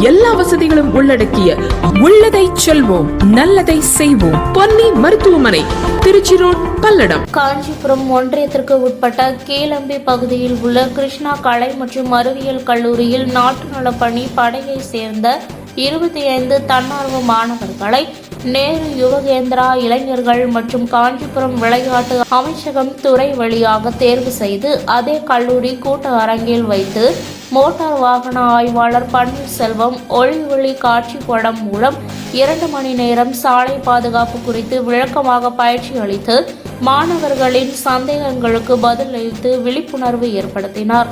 எல்லா வசதிகளும் உள்ளடக்கிய உள்ளதை செல்வோம் நல்லதை செய்வோம். பொன்னி மருத்துவமனை திருச்சி ரோட் பல்லடம். காஞ்சிபுரம் ஒன்றியத்திற்கு உட்பட்ட கீழம்பி பகுதியில் உள்ள கிருஷ்ணா கலை மற்றும் அறிவியல் கல்லூரியில் நாட்டு நலப்பணி படையை சேர்ந்த இருபத்தி ஐந்து தன்னார்வ மாணவர்களை நேரு யுவகேந்திரா இளைஞர்கள் மற்றும் காஞ்சிபுரம் விளையாட்டு அமைச்சகம் துறை வழியாக தேர்வு செய்து அதே கல்லூரி கூட்ட அரங்கில் வைத்து மோட்டார் வாகன ஆய்வாளர் பன்னீர்செல்வம் ஒளி ஒளி காட்சி படம் மூலம் இரண்டு மணி நேரம் சாலை பாதுகாப்பு குறித்து விளக்கமாக பயிற்சி அளித்து மாணவர்களின் சந்தேகங்களுக்கு பதிலளித்து விழிப்புணர்வு ஏற்படுத்தினார்.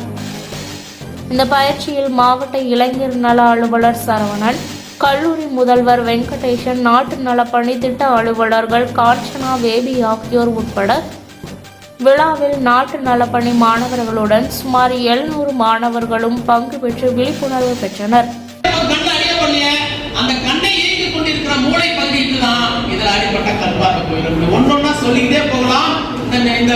இந்த பயிற்சியில் மாவட்ட இளைஞர் நல அலுவலர் சரவணன் கல்லூரி முதல்வர் வெங்கடேஷன் நாட்டு நலப்பணி திட்ட அலுவலர்கள் காஞ்சனா வேபி ஆகியோர் உட்பட விழாவில் நாட்டு நலப்பணி மாணவர்களுடன் சுமார் எழுநூறு மாணவர்களும் பங்கு பெற்று விழிப்புணர்வு பெற்றனர். ஒன்னொன்னா சொல்லிக்கிட்டே போகலாம். இந்த அந்த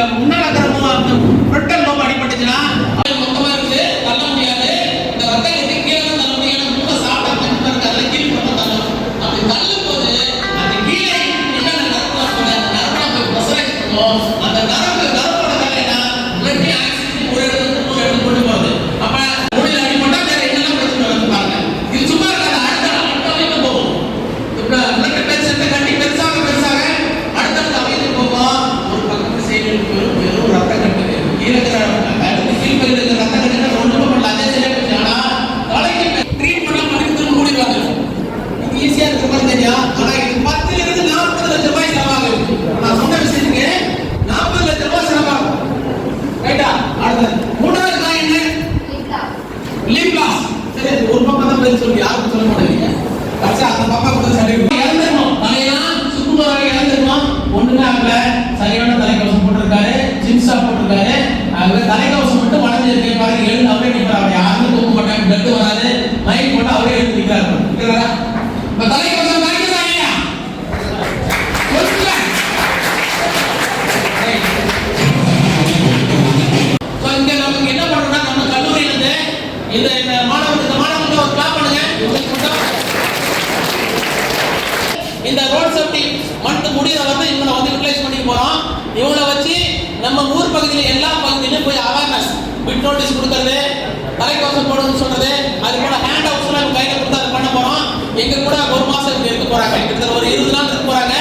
ஈஸியா இருக்க மாதிரி தெரியும் ஆனா இது பத்துல இருந்து நாற்பது லட்சம் ரூபாய் செலவாகுது. நான் சொன்ன விஷயத்துக்கு நாற்பது லட்சம் ரூபாய் செலவாகும். ரைட்டா அடுத்தது. மூணாவது காய் என்ன? லிப் லாஸ் சரி ஒரு பக்கம் தான் பதில் சொல்லி. யாருக்கும் சொல்ல மாட்டேங்க. கடைசி அந்த பக்கம் கூட சரி. இறந்துருமோம் தலையெல்லாம் சுக்குமார இறந்துருமோம் ஒண்ணுமே ஆகல. சரியான தலைக்கவசம் போட்டிருக்காரு. ஜின்ஸா போட்டிருக்காரு. தலைக்கவசம் மட்டும் வளைஞ்சிருக்கு பாருங்க. எழுந்து இந்த ரோட் சேஃப்டி மந்த் முடியற வந்து இவனை வந்து யூட்டிலைஸ் பண்ணி போறோம் இவனை வச்சு நம்ம ஊர் பகுதியில் எல்லா பகுதியிலும் போய் அவேர்னஸ் பிட் நோட்டீஸ் கொடுக்கறது தலைக்கவசம் போடுன்னு சொல்றது அது போல ஹேண்ட் அவுட்ஸ்லாம் இவங்க கையில கொடுத்து அதை பண்ண போறோம் எங்க கூட ஒரு மாசம் இங்க இருக்க போறாங்க. கிட்டத்தட்ட ஒரு இருபது நாள் இருக்க போறாங்க.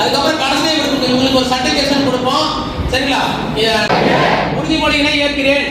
அதுக்கப்புறம் கடைசியாக இவங்களுக்கு இவங்களுக்கு ஒரு சர்டிஃபிகேஷன் கொடுப்போம். சரிங்களா? உறுதிமொழிகளை ஏற்கிறேன்.